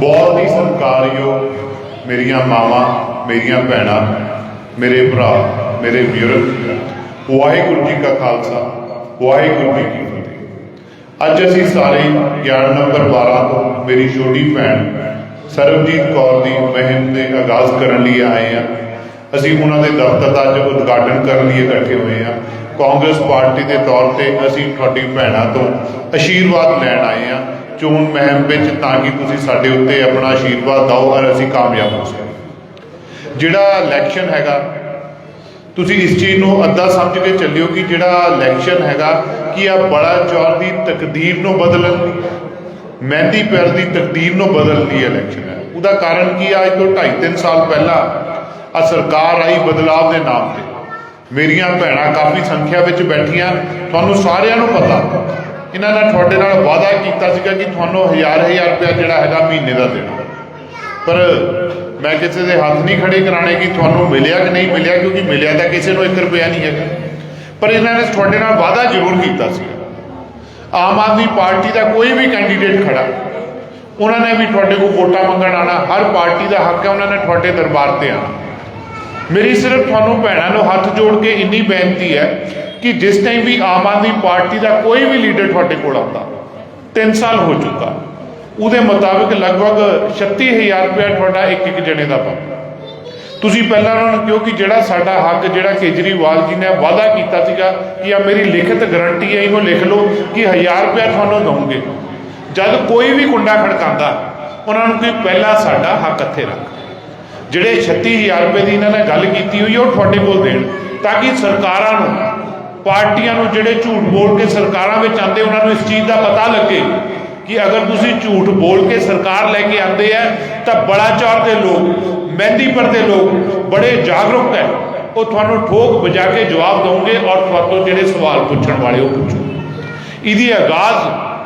ਬਹੁਤ ਹੀ ਸਤਿਕਾਰਯੋਗ ਮੇਰੀਆਂ ਮਾਵਾਂ ਮੇਰੀਆਂ ਭੈਣਾਂ ਮੇਰੇ ਭਰਾ ਮੇਰੇ ਬਜ਼ੁਰਗ ਵਾਹਿਗੁਰੂ ਜੀ ਕਾ ਖਾਲਸਾ ਵਾਹਿਗੁਰੂ ਜੀ ਕੀ ਫਤਿਹ ਅੱਜ ਅਸੀਂ ਸਾਰੇ ਗਿਆਨ ਨੰਬਰ 12 ਤੋਂ ਮੇਰੀ ਛੋਟੀ ਭੈਣ ਸਰਬਜੀਤ ਕੌਰ ਦੀ ਮੁਹਿੰਮ ਦੇ ਆਗਾਜ਼ ਕਰਨ ਲਈ ਆਏ ਹਾਂ। ਅਸੀਂ ਉਹਨਾਂ ਦੇ ਦਫ਼ਤਰ ਦਾ ਅੱਜ ਉਦਘਾਟਨ ਕਰਨ ਲਈ ਇਕੱਠੇ ਹੋਏ ਹਾਂ। ਕਾਂਗਰਸ ਪਾਰਟੀ ਦੇ ਤੌਰ ਤੇ ਅਸੀਂ ਤੁਹਾਡੀ ਭੈਣਾਂ ਤੋਂ ਆਸ਼ੀਰਵਾਦ ਲੈਣ ਆਏ ਹਾਂ। ਚੋਣ ਮੁਹਿੰਮ ਵਿੱਚ ਤਾਂ ਕਿ ਤੁਸੀਂ ਸਾਡੇ ਉੱਤੇ ਆਪਣਾ ਆਸ਼ੀਰਵਾਦ ਦਿਓ ਔਰ ਅਸੀਂ ਕਾਮਯਾਬ ਹੋ ਸਕੀਏ। ਜਿਹੜਾ ਇਲੈਕਸ਼ਨ ਹੈਗਾ ਤੁਸੀਂ ਇਸ ਚੀਜ਼ ਨੂੰ ਅੱਧਾ ਸਮਝ ਕੇ ਚੱਲਿਓ ਕਿ ਜਿਹੜਾ ਇਲੈਕਸ਼ਨ ਹੈਗਾ, ਕਿ ਆ ਬੜਾ ਚੌਰ ਦੀ ਤਕਦੀਰ ਨੂੰ ਬਦਲਣ ਦੀ ਮਹਿੰਦੀ ਪੈਰ ਦੀ ਤਕਦੀਰ ਨੂੰ ਬਦਲਣ ਦੀ ਇਲੈਕਸ਼ਨ ਹੈ। ਉਹਦਾ ਕਾਰਨ ਕੀ ਆ? ਅੱਜ ਤੋਂ 2.5 3 ਸਾਲ ਪਹਿਲਾਂ ਆ ਸਰਕਾਰ ਆਈ ਬਦਲਾਵ ਦੇ ਨਾਮ ਤੇ। ਮੇਰੀਆਂ ਭੈਣਾਂ ਕਾਫੀ ਸੰਖਿਆ ਵਿੱਚ ਬੈਠੀਆਂ, ਤੁਹਾਨੂੰ ਸਾਰਿਆਂ ਨੂੰ ਪਤਾ। ਇਹਨਾਂ ਨੇ ਤੁਹਾਡੇ ਨਾਲ ਵਾਅਦਾ ਕੀਤਾ ਸੀਗਾ ਕਿ ਤੁਹਾਨੂੰ ਹਜ਼ਾਰ ਹਜ਼ਾਰ ਰੁਪਇਆ ਜਿਹੜਾ ਹੈਗਾ ਮਹੀਨੇ ਦਾ ਦੇਣਾ। ਪਰ ਮੈਂ ਕਿਸੇ ਦੇ ਹੱਥ ਨਹੀਂ ਖੜੇ ਕਰਾਣੇ ਕਿ ਤੁਹਾਨੂੰ ਮਿਲਿਆ ਕਿ ਨਹੀਂ ਮਿਲਿਆ, ਕਿਉਂਕਿ ਮਿਲਿਆ ਤਾਂ ਕਿਸੇ ਨੂੰ 1 ਰੁਪਿਆ ਨਹੀਂ ਹੈਗਾ। ਪਰ ਇਹਨਾਂ ਨੇ ਤੁਹਾਡੇ ਨਾਲ ਵਾਅਦਾ ਜ਼ਰੂਰ ਕੀਤਾ ਸੀ। ਆਮ ਆਦਮੀ ਪਾਰਟੀ ਦਾ ਕੋਈ ਵੀ ਕੈਂਡੀਡੇਟ ਖੜਾ, ਉਹਨਾਂ ਨੇ ਵੀ ਤੁਹਾਡੇ ਕੋਲ ਵੋਟਾਂ ਮੰਗਣ ਆਣਾ ਹਰ ਪਾਰਟੀ ਦਾ ਹੱਕ ਹੈ, ਉਹਨਾਂ ਨੇ ਤੁਹਾਡੇ ਦਰਬਾਰ ਤੇ ਆਣਾ ਮੇਰੀ ਸਿਰਫ ਤੁਹਾਨੂੰ ਭੈਣਾਂ ਨੂੰ ਹੱਥ ਜੋੜ ਕੇ ਇੰਨੀ ਬੇਨਤੀ ਹੈ ਕਿ ਜਿਸ ਟਾਈਮ ਵੀ ਆਮ ਆਦਮੀ ਪਾਰਟੀ ਦਾ ਕੋਈ ਵੀ ਲੀਡਰ ਤੁਹਾਡੇ ਕੋਲ ਆਉਂਦਾ 3 ਸਾਲ ਹੋ ਚੁੱਕਾ। ਉਹਦੇ ਮੁਤਾਬਿਕ ਲਗਭਗ 36000 ਰੁਪਏ ਤੁਹਾਡਾ ਇੱਕ ਇੱਕ ਜਣੇ ਦਾ ਪਾਉਂਦਾ ਤੁਸੀਂ ਪਹਿਲਾਂ ਉਹਨਾਂ ਨੂੰ ਕਿਉਂਕਿ ਜਿਹੜਾ ਸਾਡਾ ਹੱਕ, ਜਿਹੜਾ ਕੇਜਰੀਵਾਲ ਜੀ ਨੇ ਵਾਅਦਾ ਕੀਤਾ ਸੀਗਾ ਕਿ ਆ ਮੇਰੀ ਲਿਖਤ ਗਰੰਟੀ ਹੈ, ਇਹਨੂੰ ਲਿਖ ਲਓ ਕਿ 1000 ਰੁਪਏ ਤੁਹਾਨੂੰ ਦਵਾਂਗੇ ਜਦ ਕੋਈ ਵੀ ਕੁੰਡਾ ਖੜਕਾਉਂਦਾ, ਉਹਨਾਂ ਨੂੰ ਕਿ ਪਹਿਲਾਂ ਸਾਡਾ ਹੱਕ ਇੱਥੇ ਰੱਖ। ਜਿਹੜੇ 36000 ਰੁਪਏ ਦੀ ਇਹਨਾਂ ਨੇ ਗੱਲ ਕੀਤੀ ਹੋਈ, ਉਹ ਤੁਹਾਡੇ ਕੋਲ ਦੇਣ। ਤਾਂ ਕਿ ਸਰਕਾਰਾਂ ਨੂੰ, ਪਾਰਟੀਆਂ ਨੂੰ ਜਿਹੜੇ ਝੂਠ ਬੋਲ ਕੇ ਸਰਕਾਰਾਂ ਵਿੱਚ ਆਉਂਦੇ, ਉਹਨਾਂ ਨੂੰ ਇਸ ਚੀਜ਼ ਦਾ ਪਤਾ ਲੱਗੇ ਕਿ ਅਗਰ ਤੁਸੀਂ ਝੂਠ ਬੋਲ ਕੇ ਸਰਕਾਰ ਲੈ ਕੇ ਆਉਂਦੇ ਆ, ਤਾਂ ਬੜਾ ਚੌਰ ਦੇ ਲੋਕ ਮਹਿੰਦੀਪੁਰ ਦੇ ਲੋਕ ਬੜੇ ਜਾਗਰੂਕ ਹੈ। ਉਹ ਤੁਹਾਨੂੰ ਠੋਕ ਵਜਾ ਕੇ ਜਵਾਬ ਦੇਣਗੇ ਔਰ ਤੁਹਾਨੂੰ ਜਿਹੜੇ ਸਵਾਲ ਪੁੱਛਣ ਵਾਲੇ ਉਹ ਪੁੱਛੋ। ਇਹਦੀ ਆਗਾਜ਼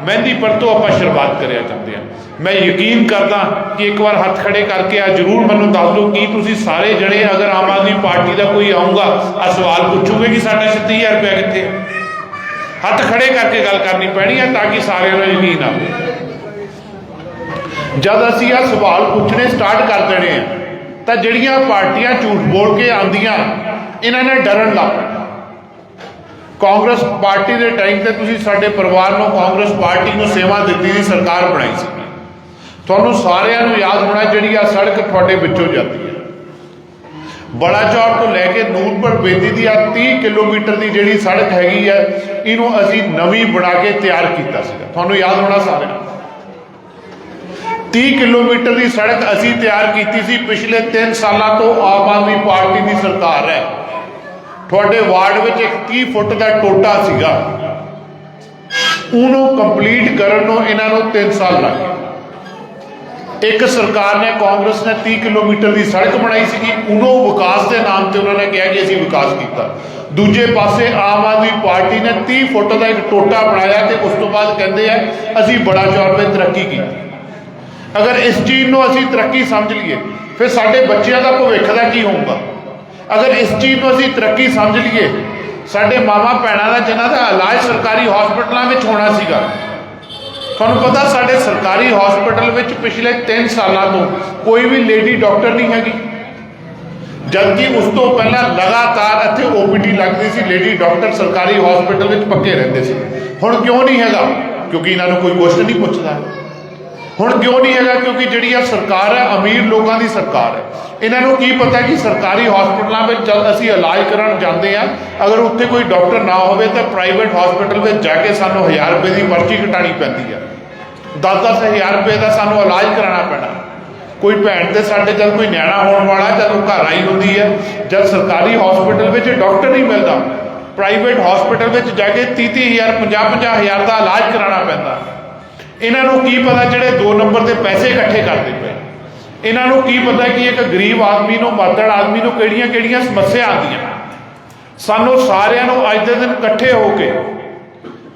ਮਹਿੰਦੀਪੁਰ ਤੋਂ ਆਪਾਂ ਸ਼ੁਰੂਆਤ ਕਰਿਆ ਕਰਦੇ ਆ ਮੈਂ ਯਕੀਨ ਕਰਦਾ ਕਿ ਇੱਕ ਵਾਰ ਹੱਥ ਖੜੇ ਕਰਕੇ ਆ ਜਰੂਰ ਮੈਨੂੰ ਦੱਸ ਦਿਓ ਕਿ ਤੁਸੀਂ ਸਾਰੇ ਜਣੇ ਅਗਰ ਆਮ ਆਦਮੀ ਪਾਰਟੀ ਦਾ ਕੋਈ ਆਊਗਾ ਆ ਸਵਾਲ ਪੁੱਛੂਗੇ ਕਿ ਸਾਡਾ 36000 ਰੁਪਏ ਕਿੱਥੇ ਹੈ? ਹੱਥ ਖੜੇ ਕਰਕੇ ਗੱਲ ਕਰਨੀ ਪੈਣੀ ਹੈ ਤਾਂ ਕਿ ਸਾਰਿਆਂ ਨੂੰ ਯਕੀਨ ਆਵੇ। ਜਦ ਅਸੀਂ ਆ ਸਵਾਲ ਪੁੱਛਣੇ ਸਟਾਰਟ ਕਰ ਦੇਣੇ ਆ, ਤਾਂ ਜਿਹੜੀਆਂ ਪਾਰਟੀਆਂ ਝੂਠ ਬੋਲ ਕੇ ਆਉਂਦੀਆਂ, ਇਹਨਾਂ ਨੇ ਡਰਨ ਲੱਗ ਕਾਂਗਰਸ ਪਾਰਟੀ ਦੇ ਟਾਈਮ ਤੇ ਤੁਸੀਂ ਸਾਡੇ ਪਰਿਵਾਰ ਨੂੰ, ਕਾਂਗਰਸ ਪਾਰਟੀ ਨੂੰ ਸੇਵਾ ਦਿੱਤੀ ਦੀ ਸਰਕਾਰ ਬਣਾਈ ਸੀ। ਤੁਹਾਨੂੰ ਸਾਰਿਆਂ ਨੂੰ ਯਾਦ ਹੋਣਾ ਜਿਹੜੀ ਆ ਸੜਕ ਤੁਹਾਡੇ ਵਿੱਚੋਂ ਜਾਂਦੀ ਹੈ। ਬੜਾ ਤੋਂ ਲੈ ਕੇ ਨੂਰਪੁਰ ਬੇਦੀ ਦੀ ਆ 30 ਕਿਲੋਮੀਟਰ ਦੀ ਜਿਹੜੀ ਸੜਕ ਹੈਗੀ ਹੈ ਇਹਨੂੰ ਅਸੀਂ ਨਵੀਂ ਬਣਾ ਕੇ ਤਿਆਰ ਕੀਤਾ ਸੀਗਾ। ਤੁਹਾਨੂੰ ਯਾਦ ਹੋਣਾ ਸਾਰਿਆਂ 30 ਕਿਲੋਮੀਟਰ ਦੀ ਸੜਕ ਅਸੀਂ ਤਿਆਰ ਕੀਤੀ ਸੀ, ਪਿਛਲੇ 3 ਸਾਲਾਂ ਤੋਂ ਆਮ ਆਦਮੀ ਪਾਰਟੀ ਦੀ ਸਰਕਾਰ ਹੈ। ਤੁਹਾਡੇ ਵਾਰਡ ਵਿੱਚ ਇੱਕ 30 ਫੁੱਟ ਦਾ ਟੋਟਾ ਸੀਗਾ। ਉਹਨੂੰ ਕੰਪਲੀਟ ਕਰਨ ਨੂੰ ਇਹਨਾਂ ਨੂੰ 3 ਸਾਲ ਲੱਗ ਇੱਕ ਸਰਕਾਰ ਨੇ ਕਾਂਗਰਸ ਨੇ 30 ਕਿਲੋਮੀਟਰ ਦੀ ਸੜਕ ਬਣਾਈ ਸੀਗੀ, ਉਹਨੂੰ ਵਿਕਾਸ ਦੇ ਨਾਮ ਤੇ ਉਹਨਾਂ ਨੇ ਕਿਹਾ ਕਿ ਅਸੀਂ ਵਿਕਾਸ ਕੀਤਾ। ਦੂਜੇ ਪਾਸੇ ਆਮ ਆਦਮੀ ਪਾਰਟੀ ਨੇ 30 ਫੁੱਟ ਦਾ ਇੱਕ ਟੋਟਾ ਬਣਾਇਆ ਤੇ ਉਸ ਤੋਂ ਬਾਅਦ ਕਹਿੰਦੇ ਆ, ਅਸੀਂ ਬੜਾ ਚੌਰ 'ਤੇ ਤਰੱਕੀ ਕੀਤੀ। ਅਗਰ ਇਸ ਚੀਜ਼ ਨੂੰ ਅਸੀਂ ਤਰੱਕੀ ਸਮਝ ਲਈਏ, ਫਿਰ ਸਾਡੇ ਬੱਚਿਆਂ ਦਾ ਭਵਿੱਖ ਦਾ ਕੀ ਹੋਊਗਾ? ਅਗਰ ਇਸ ਚੀਜ਼ ਨੂੰ ਅਸੀਂ ਤਰੱਕੀ ਸਮਝ ਲਈਏ, ਸਾਡੇ ਮਾਵਾ ਭੈਣਾਂ ਦਾ, ਜਿਨ੍ਹਾਂ ਦਾ ਇਲਾਜ ਸਰਕਾਰੀ ਹਸਪਤਾਲਾਂ ਵਿੱਚ ਹੋਣਾ ਸੀਗਾ ਤੁਹਾਨੂੰ ਪਤਾ ਸਾਡੇ ਸਰਕਾਰੀ ਹਸਪਤਾਲ ਵਿੱਚ ਪਿਛਲੇ 3 ਸਾਲਾਂ ਤੋਂ ਕੋਈ ਵੀ ਲੇਡੀ ਡਾਕਟਰ ਨਹੀਂ ਹੈਗੀ। ਜਦਕਿ ਉਸ ਤੋਂ ਪਹਿਲਾਂ ਲਗਾਤਾਰ ਇੱਥੇ ਓਪੀਡੀ ਲੱਗਦੀ ਸੀ, ਲੇਡੀ ਡਾਕਟਰ ਸਰਕਾਰੀ ਹਸਪਤਾਲ ਵਿੱਚ ਪੱਕੇ ਰਹਿੰਦੇ ਸੀ। ਹੁਣ ਕਿਉਂ ਨਹੀਂ ਹੈਗਾ? ਕਿਉਂਕਿ ਇਹਨਾਂ ਨੂੰ ਕੋਈ ਕੁਐਸਚਨ ਨਹੀਂ ਪੁੱਛਦਾ। ਹੁਣ ਕਿਉਂ ਨਹੀਂ ਹੈਗਾ? ਕਿਉਂਕਿ ਜਿਹੜੀ ਆ ਸਰਕਾਰ ਹੈ, ਅਮੀਰ ਲੋਕਾਂ ਦੀ ਸਰਕਾਰ ਹੈ। ਇਹਨਾਂ ਨੂੰ ਕੀ ਪਤਾ ਕਿ ਸਰਕਾਰੀ ਹਸਪਤਾਲਾਂ ਵਿੱਚ ਜਦ ਅਸੀਂ ਇਲਾਜ ਕਰਨ ਜਾਂਦੇ ਆ। ਅਗਰ ਉੱਥੇ ਕੋਈ ਡਾਕਟਰ ਨਾ ਹੋਵੇ ਤਾਂ ਪ੍ਰਾਈਵੇਟ ਹਸਪਤਾਲ ਵਿੱਚ ਜਾ ਕੇ ਸਾਨੂੰ 1000 ਰੁਪਏ ਦੀ ਪਰਚੀ ਕਟਾਣੀ ਪੈਂਦੀ ਆ। 10-10 ਹਜ਼ਾਰ ਰੁਪਏ ਦਾ ਸਾਨੂੰ ਇਲਾਜ ਕਰਾਉਣਾ ਪੈਣਾ। ਕੋਈ ਭੈਣ ਤੇ ਸਾਡੇ ਜਦ ਕੋਈ ਨਿਆਣਾ ਹੋਣ ਵਾਲਾ ਜਦ ਉਹ ਘਰ ਆਈ ਹੁੰਦੀ ਹੈ, ਜਦ ਸਰਕਾਰੀ ਹਸਪਤਾਲ ਵਿੱਚ ਡਾਕਟਰ ਨਹੀਂ ਮਿਲਦਾ ਪ੍ਰਾਈਵੇਟ ਹਸਪਤਾਲ ਵਿੱਚ ਜਾ ਕੇ 30-30000 50-50 ਹਜ਼ਾਰ ਦਾ ਇਲਾਜ ਕਰਾਉਣਾ ਪੈਂਦਾ। ਇਹਨਾਂ ਨੂੰ ਕੀ ਪਤਾ ਜਿਹੜੇ 2 ਨੰਬਰ 'ਤੇ ਪੈਸੇ ਇਕੱਠੇ ਕਰਦੇ ਪਏ? ਇਹਨਾਂ ਨੂੰ ਕੀ ਪਤਾ ਕਿ ਇੱਕ ਗਰੀਬ ਆਦਮੀ ਨੂੰ, ਮਰਦੜ ਆਦਮੀ ਨੂੰ ਕਿਹੜੀਆਂ ਕਿਹੜੀਆਂ ਸਮੱਸਿਆ ਆਉਂਦੀਆਂ? ਸਾਨੂੰ ਸਾਰਿਆਂ ਨੂੰ ਅੱਜ ਦੇ ਦਿਨ ਇਕੱਠੇ ਹੋ ਕੇ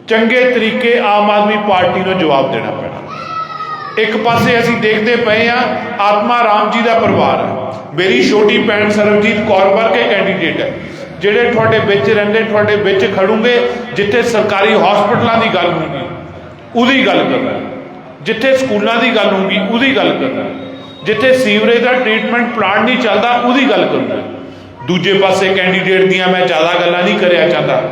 ਚੰਗੇ ਤਰੀਕੇ ਆਮ ਆਦਮੀ ਪਾਰਟੀ ਨੂੰ ਜਵਾਬ ਦੇਣਾ ਪੈਣਾ। ਇੱਕ ਪਾਸੇ ਅਸੀਂ ਦੇਖਦੇ ਪਏ ਆ ਆਤਮਾ ਰਾਮ ਜੀ ਦਾ ਪਰਿਵਾਰ ਹੈ। ਮੇਰੀ ਛੋਟੀ ਭੈਣ ਸਰਬਜੀਤ ਕੌਰ ਵਰਗੇ ਕੈਂਡੀਡੇਟ ਹੈ। ਜਿਹੜੇ ਤੁਹਾਡੇ ਵਿੱਚ ਰਹਿੰਦੇ, ਤੁਹਾਡੇ ਵਿੱਚ ਖੜੂਗੇ, ਜਿੱਥੇ ਸਰਕਾਰੀ ਹਸਪਤਾਲਾਂ ਦੀ ਗੱਲ ਹੋਊਗੀ ਉਹਦੀ ਗੱਲ ਕਰਨਾ। ਜਿੱਥੇ ਸਕੂਲਾਂ ਦੀ ਗੱਲ ਹੋਊਗੀ, ਉਹਦੀ ਗੱਲ ਕਰਦਾ ਜਿੱਥੇ ਸੀਵਰੇਜ ਦਾ ਟ੍ਰੀਟਮੈਂਟ ਪਲਾਂਟ ਨਹੀਂ ਚੱਲਦਾ, ਉਹਦੀ ਗੱਲ ਕਰਦਾ ਦੂਜੇ ਪਾਸੇ ਕੈਂਡੀਡੇਟ ਦੀਆਂ ਮੈਂ ਜ਼ਿਆਦਾ ਗੱਲਾਂ ਨਹੀਂ ਕਰਿਆ ਚਾਹੁੰਦਾ।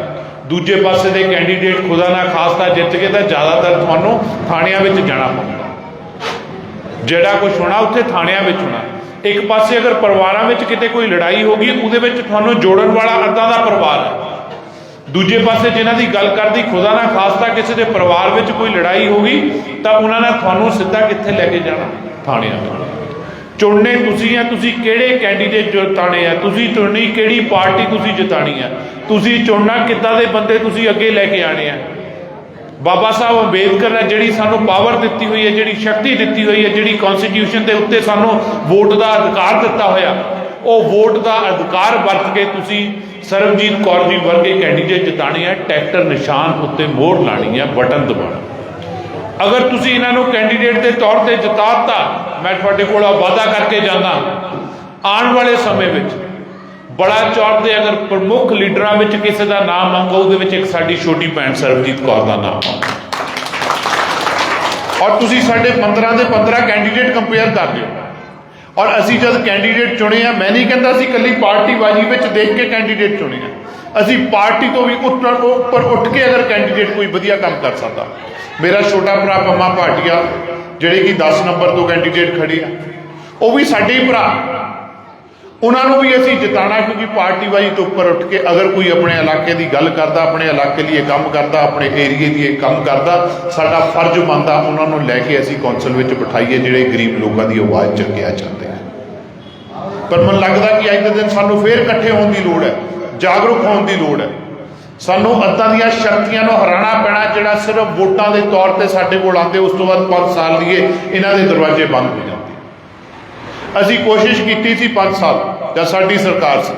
ਦੂਜੇ ਪਾਸੇ ਦੇ ਕੈਂਡੀਡੇਟ ਖੁਦਾ ਨਾ ਖਾਸਤਾ ਜਿੱਤ ਕੇ ਤਾਂ ਜ਼ਿਆਦਾਤਰ ਤੁਹਾਨੂੰ ਥਾਣਿਆਂ ਵਿੱਚ ਜਾਣਾ ਪਊਗਾ। ਜਿਹੜਾ ਕੁਝ ਹੋਣਾ, ਉੱਥੇ ਥਾਣਿਆਂ ਵਿੱਚ ਹੋਣਾ। ਇੱਕ ਪਾਸੇ ਅਗਰ ਪਰਿਵਾਰਾਂ ਵਿੱਚ ਕਿਤੇ ਕੋਈ ਲੜਾਈ ਹੋ ਗਈ, ਉਹਦੇ ਵਿੱਚ ਤੁਹਾਨੂੰ ਜੋੜਨ ਵਾਲਾ ਅੱਧਾ ਦਾ ਪਰਿਵਾਰ ਹੈ। ਦੂਜੇ ਪਾਸੇ ਜਿਨ੍ਹਾਂ ਦੀ ਗੱਲ ਕਰਦੀ, ਖੁਦਾ ਨਾ ਖਾਸਤਾ ਕਿਸੇ ਦੇ ਪਰਿਵਾਰ ਵਿੱਚ ਕੋਈ ਲੜਾਈ ਹੋ ਗਈ, ਤਾਂ ਉਹਨਾਂ ਨੇ ਤੁਹਾਨੂੰ ਸਿੱਧਾ ਕਿੱਥੇ ਲੈ ਕੇ ਜਾਣਾ? ਥਾਣਿਆਂ ਵਿੱਚ। ਚੁਣਨੇ ਤੁਸੀਂ ਆ, ਤੁਸੀਂ ਕਿਹੜੇ ਕੈਂਡੀਡੇਟ ਜਿਤਾਣੇ ਆ? ਤੁਸੀਂ ਚੁਣਨੀ ਕਿਹੜੀ ਪਾਰਟੀ ਤੁਸੀਂ ਜਿਤਾਣੀ ਆ? ਤੁਸੀਂ ਚੁਣਨਾ ਕਿੱਦਾਂ ਦੇ ਬੰਦੇ ਤੁਸੀਂ ਅੱਗੇ ਲੈ ਕੇ ਆਣੇ ਆ? ਬਾਬਾ ਸਾਹਿਬ ਅੰਬੇਦਕਰ ਨੇ ਜਿਹੜੀ ਸਾਨੂੰ ਪਾਵਰ ਦਿੱਤੀ ਹੋਈ ਹੈ, ਜਿਹੜੀ ਸ਼ਕਤੀ ਦਿੱਤੀ ਹੋਈ ਹੈ, ਜਿਹੜੀ ਕਨਸਟੀਟਿਊਸ਼ਨ ਦੇ ਉੱਤੇ ਸਾਨੂੰ ਵੋਟ ਦਾ ਅਧਿਕਾਰ ਦਿੱਤਾ ਹੋਇਆ, ਉਹ ਵੋਟ ਦਾ ਅਧਿਕਾਰ ਵਰਤ ਕੇ ਤੁਸੀਂ ਸਰਬਜੀਤ ਕੌਰ ਜੀ ਵਰਗੇ ਕੈਂਡੀਡੇਟ ਜਿਤਾਣੇ ਆ, ਟਰੈਕਟਰ ਨਿਸ਼ਾਨ ਉੱਤੇ ਮੋਹਰ ਲਾਣੀ ਹੈ ਬਟਨ ਦਬਾਉਣਾ। ਅਗਰ ਤੁਸੀਂ ਇਹਨਾਂ ਨੂੰ ਕੈਂਡੀਡੇਟ ਦੇ ਤੌਰ ਤੇ ਜਿਤਾਤਾ ਮੈਂ ਤੁਹਾਡੇ ਕੋਲ ਵਾਅਦਾ ਕਰਕੇ ਜਾਂਦਾ ਆਉਣ ਵਾਲੇ ਸਮੇਂ ਵਿੱਚ ਬੜਾ ਚੌੜ ਦੇ ਅਗਰ ਪ੍ਰਮੁੱਖ ਲੀਡਰਾਂ ਵਿੱਚ ਕਿਸੇ ਦਾ ਨਾਮ ਮੰਗੋ ਉਹਦੇ ਵਿੱਚ ਇੱਕ ਸਾਡੀ ਛੋਟੀ ਭੈਣ ਸਰਬਜੀਤ ਕੌਰ ਦਾ ਨਾਮ ਆਉਂਦਾ ਔਰ ਤੁਸੀਂ ਸਾਡੇ 15 ਦੇ 15 ਕੈਂਡੀਡੇਟ ਕੰਪੇਅਰ ਕਰ ਲਿਓ ਔਰ ਅਸੀਂ ਜਦ ਕੈਂਡੀਡੇਟ ਚੁਣੇ ਆ, ਮੈਂ ਨਹੀਂ ਕਹਿੰਦਾ ਅਸੀਂ ਇਕੱਲੀ ਪਾਰਟੀ ਬਾਜੀ ਵਿੱਚ ਦੇਖ ਕੇ ਕੈਂਡੀਡੇਟ ਚੁਣੇ ਆ। ਅਸੀਂ ਪਾਰਟੀ ਤੋਂ ਵੀ ਉੱਪਰ ਉੱਪਰ ਉੱਠ ਕੇ ਅਗਰ ਕੈਂਡੀਡੇਟ ਕੋਈ ਵਧੀਆ ਕੰਮ ਕਰ ਸਕਦਾ। ਮੇਰਾ ਛੋਟਾ ਭਰਾ ਪੰਮਾ ਭਾਟੀਆ, ਜਿਹੜੇ ਕਿ 10 ਨੰਬਰ ਤੋਂ ਕੈਂਡੀਡੇਟ ਖੜੇ ਆ, ਉਹ ਵੀ ਸਾਡੇ ਹੀ ਭਰਾ। ਉਹਨਾਂ ਨੂੰ ਵੀ ਅਸੀਂ ਜਿਤਾਣਾ ਕਿਉਂਕਿ ਪਾਰਟੀ ਵਾਈ ਤੋਂ ਉੱਪਰ ਉੱਠ ਕੇ ਅਗਰ ਕੋਈ ਆਪਣੇ ਇਲਾਕੇ ਦੀ ਗੱਲ ਕਰਦਾ, ਆਪਣੇ ਇਲਾਕੇ ਲਈ ਇਹ ਕੰਮ ਕਰਦਾ, ਆਪਣੇ ਏਰੀਏ ਦੀ ਇਹ ਕੰਮ ਕਰਦਾ, ਸਾਡਾ ਫਰਜ਼ ਬਣਦਾ ਉਹਨਾਂ ਨੂੰ ਲੈ ਕੇ ਅਸੀਂ ਕੌਂਸਲ ਵਿੱਚ ਬਿਠਾਈਏ, ਜਿਹੜੇ ਗਰੀਬ ਲੋਕਾਂ ਦੀ ਆਵਾਜ਼ ਚੱਕਿਆ ਚਾਹੁੰਦੇ ਪਰ ਮੈਨੂੰ ਲੱਗਦਾ ਕਿ ਅੱਜ ਦੇ ਦਿਨ ਸਾਨੂੰ ਫੇਰ ਇਕੱਠੇ ਹੋਣ ਦੀ ਲੋੜ ਹੈ, ਜਾਗਰੂਕ ਹੋਣ ਦੀ ਲੋੜ ਹੈ। ਸਾਨੂੰ ਅੱਤਾਂ ਦੀਆਂ ਸ਼ਕਤੀਆਂ ਨੂੰ ਹਰਾਣਾ ਪੈਣਾ ਜਿਹੜਾ ਸਿਰਫ ਵੋਟਾਂ ਦੇ ਤੌਰ ਤੇ ਸਾਡੇ ਕੋਲ ਆਉਂਦੇ, ਉਸ ਤੋਂ ਬਾਅਦ 5 ਸਾਲ ਲਈਏ ਇਹਨਾਂ ਦੇ ਦਰਵਾਜ਼ੇ ਬੰਦ ਹੋ ਜਾਂਦੇ। ਅਸੀਂ ਕੋਸ਼ਿਸ਼ ਕੀਤੀ ਸੀ 5 ਸਾਲ, ਜਾਂ ਸਾਡੀ ਸਰਕਾਰ ਸੀ,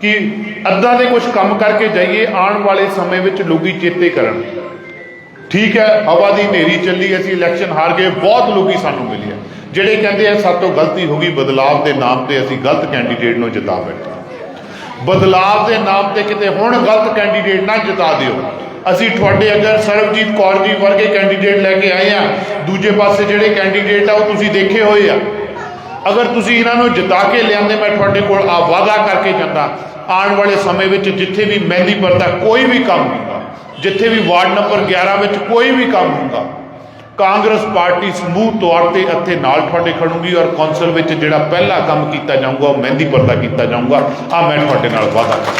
ਕਿ ਅੱਧਾ ਦੇ ਕੁਝ ਕੰਮ ਕਰਕੇ ਜਾਈਏ, ਆਉਣ ਵਾਲੇ ਸਮੇਂ ਵਿੱਚ ਲੋਕੀ ਚੇਤੇ ਕਰਨ। ਠੀਕ ਹੈ, ਹਵਾ ਦੀ ਹਨੇਰੀ ਚੱਲੀ, ਅਸੀਂ ਇਲੈਕਸ਼ਨ ਹਾਰ ਗਏ, ਬਹੁਤ ਲੋਕੀ ਸਾਨੂੰ ਮਿਲਿਆ ਜਿਹੜੇ ਕਹਿੰਦੇ ਆ ਸਾਤੋਂ ਗਲਤੀ ਹੋ ਗਈ ਬਦਲਾਵ ਦੇ ਨਾਮ ਤੇ ਅਸੀਂ ਗਲਤ ਕੈਂਡੀਡੇਟ ਨੂੰ ਜਿਤਾ ਬੈਠੇ ਬਦਲਾਵ ਦੇ ਨਾਮ ਤੇ ਕਿਤੇ ਹੁਣ ਗਲਤ ਕੈਂਡੀਡੇਟ ਨਾ ਜਿਤਾ ਦਿਓ। ਅਸੀਂ ਤੁਹਾਡੇ ਅਗਰ ਸਰਬਜੀਤ ਕੌਰ ਜੀ ਵਰਗੇ ਕੈਂਡੀਡੇਟ ਲੈ ਕੇ ਆਏ ਆ ਦੂਜੇ ਪਾਸੇ ਜਿਹੜੇ ਕੈਂਡੀਡੇਟ ਆ, ਉਹ ਤੁਸੀਂ ਦੇਖੇ ਹੋਏ ਆ। ਅਗਰ ਤੁਸੀਂ ਇਹਨਾਂ ਨੂੰ ਜਿਤਾ ਕੇ ਲਿਆਂਦੇ, ਮੈਂ ਤੁਹਾਡੇ ਕੋਲ ਆ ਵਾਅਦਾ ਕਰਕੇ ਜਾਂਦਾ। ਆਉਣ ਵਾਲੇ ਸਮੇਂ ਵਿੱਚ ਜਿੱਥੇ ਵੀ ਮਹਿੰਦੀ ਪਰਦਾ ਕੋਈ ਵੀ ਕੰਮ ਹੁੰਦਾ, ਜਿੱਥੇ ਵੀ ਵਾਰਡ ਨੰਬਰ 11 ਵਿੱਚ ਕੋਈ ਵੀ ਕੰਮ ਹੁੰਦਾ ਕਾਂਗਰਸ ਪਾਰਟੀ ਸਮੂਹ ਤੌਰ ਤੇ ਇੱਥੇ ਨਾਲ ਤੁਹਾਡੇ ਖੜੂਗੀ ਔਰ ਕੌਂਸਲ ਵਿੱਚ ਜਿਹੜਾ ਪਹਿਲਾ ਕੰਮ ਕੀਤਾ ਜਾਊਗਾ, ਉਹ ਮਹਿੰਦੀ ਪਰਦਾ ਕੀਤਾ ਜਾਊਗਾ। ਆ ਮੈਂ ਤੁਹਾਡੇ ਨਾਲ ਵਾਅਦਾ ਕਰਦਾ।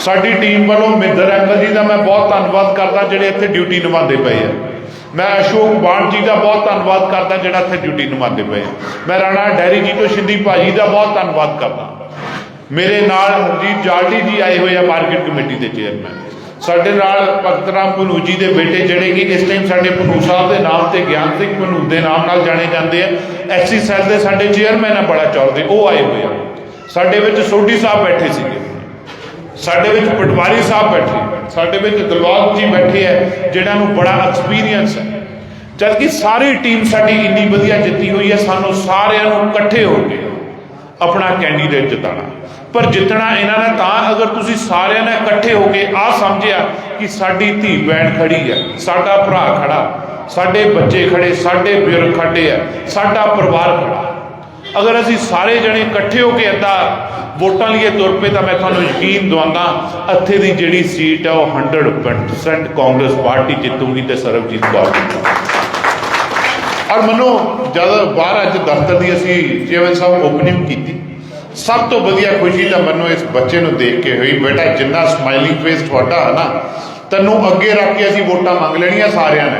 ਸਾਡੀ ਟੀਮ ਵੱਲੋਂ ਮਿੰਦਰ ਅੰਕਲ ਜੀ ਦਾ ਮੈਂ ਬਹੁਤ ਧੰਨਵਾਦ ਕਰਦਾ, ਜਿਹੜੇ ਇੱਥੇ ਡਿਊਟੀ ਨਿਭਾਉਂਦੇ ਪਏ ਆ। ਮੈਂ ਅਸ਼ੋਕ ਬਾਣ ਜੀ ਦਾ ਬਹੁਤ ਧੰਨਵਾਦ ਕਰਦਾ, ਜਿਹੜਾ ਇੱਥੇ ਡਿਊਟੀ ਨਿਭਾਉਂਦੇ ਪਏ ਆ। ਮੈਂ ਰਾਣਾ ਡੈਰੀ ਜੀ ਤੋਂ ਸ਼ਿੰਦੀ ਭਾਜੀ ਦਾ ਬਹੁਤ ਧੰਨਵਾਦ ਕਰਦਾ। ਮੇਰੇ ਨਾਲ ਹਰਜੀਤ ਜਾਲਡੀ ਜੀ ਆਏ ਹੋਏ ਆ ਮਾਰਕੀਟ ਕਮੇਟੀ ਦੇ ਚੇਅਰਮੈਨ। ਸਾਡੇ ਨਾਲ ਭਗਤ ਰਾਮ ਭਨੂ ਜੀ ਦੇ ਬੇਟੇ ਜਿਹੜੇ ਕਿ ਇਸ ਟਾਈਮ ਸਾਡੇ ਭਨੂ ਸਾਹਿਬ ਦੇ ਨਾਮ ਤੇ ਗਿਆਨ ਸਿੰਘ ਭਨੂ ਦੇ ਨਾਮ ਨਾਲ ਜਾਣੇ ਜਾਂਦੇ ਆ। ਐਸਸੀ ਸੈੱਲ ਦੇ ਸਾਡੇ ਚੇਅਰਮੈਨ ਆ ਬੜਾ ਚੌਧਰੀ ਉਹ ਆਏ ਹੋਏ ਆ। ਸਾਡੇ ਵਿੱਚ ਸੋਢੀ ਸਾਹਿਬ ਬੈਠੇ ਸੀਗੇ। ਸਾਡੇ ਵਿੱਚ ਪਟਵਾਰੀ ਸਾਹਿਬ ਬੈਠੇ। ਸਾਡੇ ਵਿੱਚ ਦਿਲਵਾਗ ਜੀ ਬੈਠੇ ਹੈ ਜਿਨ੍ਹਾਂ ਨੂੰ ਬੜਾ ਐਕਸਪੀਰੀਅੰਸ ਹੈ ਜਦਕਿ ਸਾਰੀ ਟੀਮ ਸਾਡੀ ਇੰਨੀ ਵਧੀਆ ਜਿੱਤੀ ਹੋਈ ਹੈ ਸਾਨੂੰ ਸਾਰਿਆਂ ਨੂੰ ਇਕੱਠੇ ਹੋ ਕੇ ਆਪਣਾ ਕੈਂਡੀਡੇਟ ਜਿਤਾਣਾ ਪਰ ਜਿੱਤਣਾ ਇਹਨਾਂ ਨੇ ਤਾਂ ਅਗਰ ਤੁਸੀਂ ਸਾਰਿਆਂ ਨੇ ਇਕੱਠੇ ਹੋ ਕੇ ਆ ਸਮਝਿਆ ਕਿ ਸਾਡੀ ਧੀ ਭੈਣ ਖੜੀ ਹੈ, ਸਾਡਾ ਭਰਾ ਖੜਾ, ਸਾਡੇ ਬੱਚੇ ਖੜੇ, ਸਾਡੇ ਬਜ਼ੁਰਗ ਖੜੇ ਆ, ਸਾਡਾ ਪਰਿਵਾਰ ਖੜਾ। ਅਗਰ ਅਸੀਂ ਸਾਰੇ ਜਣੇ ਇਕੱਠੇ ਹੋ ਕੇ ਇੱਦਾਂ ਵੋਟਾਂ ਲਈਏ ਤੁਰ ਪਏ ਤਾਂ ਮੈਂ ਤੁਹਾਨੂੰ ਯਕੀਨ ਦਵਾਉਂਦਾ, ਇੱਥੇ ਦੀ ਜਿਹੜੀ ਸੀਟ ਹੈ ਉਹ 100% ਕਾਂਗਰਸ ਪਾਰਟੀ ਜਿੱਤੂਗੀ ਤੇ ਸਰਬਜੀਤ ਕੌਰ ਜਿੱਤੂਗੀ। ਔਰ ਮੈਨੂੰ ਜਦ ਬਾਹਰ ਅੱਜ ਦਫ਼ਤਰ ਦੀ ਅਸੀਂ ਚੇਅਰਮੈਨ ਸਾਹਿਬ ਓਪਨਿੰਗ ਕੀਤੀ, ਸਭ ਤੋਂ ਵਧੀਆ ਖੁਸ਼ੀ ਤਾਂ ਮੈਨੂੰ ਇਸ ਬੱਚੇ ਨੂੰ ਦੇਖ ਕੇ ਹੋਈ, ਬੇਟਾ ਜਿੰਨਾ ਸਮਾਈਲਿੰਗ ਫੇਸ ਤੁਹਾਡਾ ਹੈ ਨਾ, ਤੈਨੂੰ ਅੱਗੇ ਰੱਖ ਕੇ ਅਸੀਂ ਵੋਟਾਂ ਮੰਗ ਲੈਣੀਆਂ ਸਾਰਿਆਂ ਨੇ,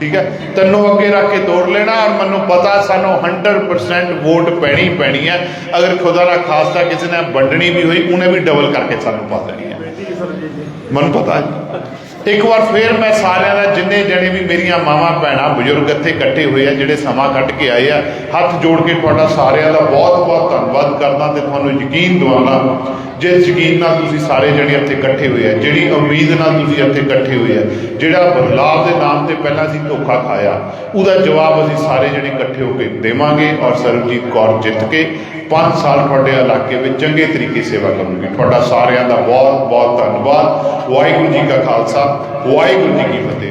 ਠੀਕ ਹੈ? ਤੈਨੂੰ ਅੱਗੇ ਰੱਖ ਕੇ ਤੋੜ ਲੈਣਾ ਔਰ ਮੈਨੂੰ ਪਤਾ ਸਾਨੂੰ 100% ਵੋਟ ਪੈਣੀ ਪੈਣੀ ਹੈ। ਅਗਰ ਖੁਦਾ ਨਾ ਖਾਸਤਾ ਕਿਸੇ ਨੇ ਵੰਡਣੀ ਵੀ ਹੋਈ, ਉਹਨੇ ਵੀ ਡਬਲ ਕਰਕੇ ਸਾਨੂੰ ਪਾ ਦੇਣੀ ਹੈ। ਮੈਨੂੰ ਪਤਾ ਹੈ। ਇੱਕ ਵਾਰ ਫੇਰ ਮੈਂ ਸਾਰਿਆਂ ਦਾ ਜਿੰਨੇ ਜਣੇ ਵੀ ਮੇਰੀਆਂ ਮਾਵਾਂ ਭੈਣਾਂ ਬਜ਼ੁਰਗ ਇੱਥੇ ਇਕੱਠੇ ਹੋਏ ਆ, ਜਿਹੜੇ ਸਮਾਂ ਕੱਢ ਕੇ ਆਏ ਆ, ਹੱਥ ਜੋੜ ਕੇ ਤੁਹਾਡਾ ਸਾਰਿਆਂ ਦਾ ਬਹੁਤ ਬਹੁਤ ਧੰਨਵਾਦ ਕਰਦਾ ਤੇ ਤੁਹਾਨੂੰ ਯਕੀਨ ਦਿਵਾਉਣਾ ਜਿਸ ਯਕੀਨ ਨਾਲ ਤੁਸੀਂ ਸਾਰੇ ਜਣੇ ਇੱਥੇ ਇਕੱਠੇ ਹੋਏ ਆ, ਜਿਹੜੀ ਉਮੀਦ ਨਾਲ ਤੁਸੀਂ ਇੱਥੇ ਇਕੱਠੇ ਹੋਏ ਆ, ਜਿਹੜਾ ਬਦਲਾਵ ਦੇ ਨਾਮ ਤੇ ਪਹਿਲਾਂ ਅਸੀਂ ਧੋਖਾ ਖਾਇਆ, ਉਹਦਾ ਜਵਾਬ ਅਸੀਂ ਸਾਰੇ ਜਣੇ ਇਕੱਠੇ ਹੋ ਕੇ ਦੇਵਾਂਗੇ ਔਰ ਸਰਬਜੀਤ ਕੌਰ ਜਿੱਤ ਕੇ 5 ਸਾਲ ਤੁਹਾਡੇ ਇਲਾਕੇ ਵਿੱਚ ਚੰਗੇ ਤਰੀਕੇ ਸੇਵਾ ਕਰੂਗੀ ਤੁਹਾਡਾ ਸਾਰਿਆਂ ਦਾ ਬਹੁਤ ਬਹੁਤ ਧੰਨਵਾਦ। ਵਾਹਿਗੁਰੂ ਜੀ ਕਾ ਖਾਲਸਾ, ਵਾਹਿਗੁਰੂ ਜੀ ਕੀ ਫਤਿਹ।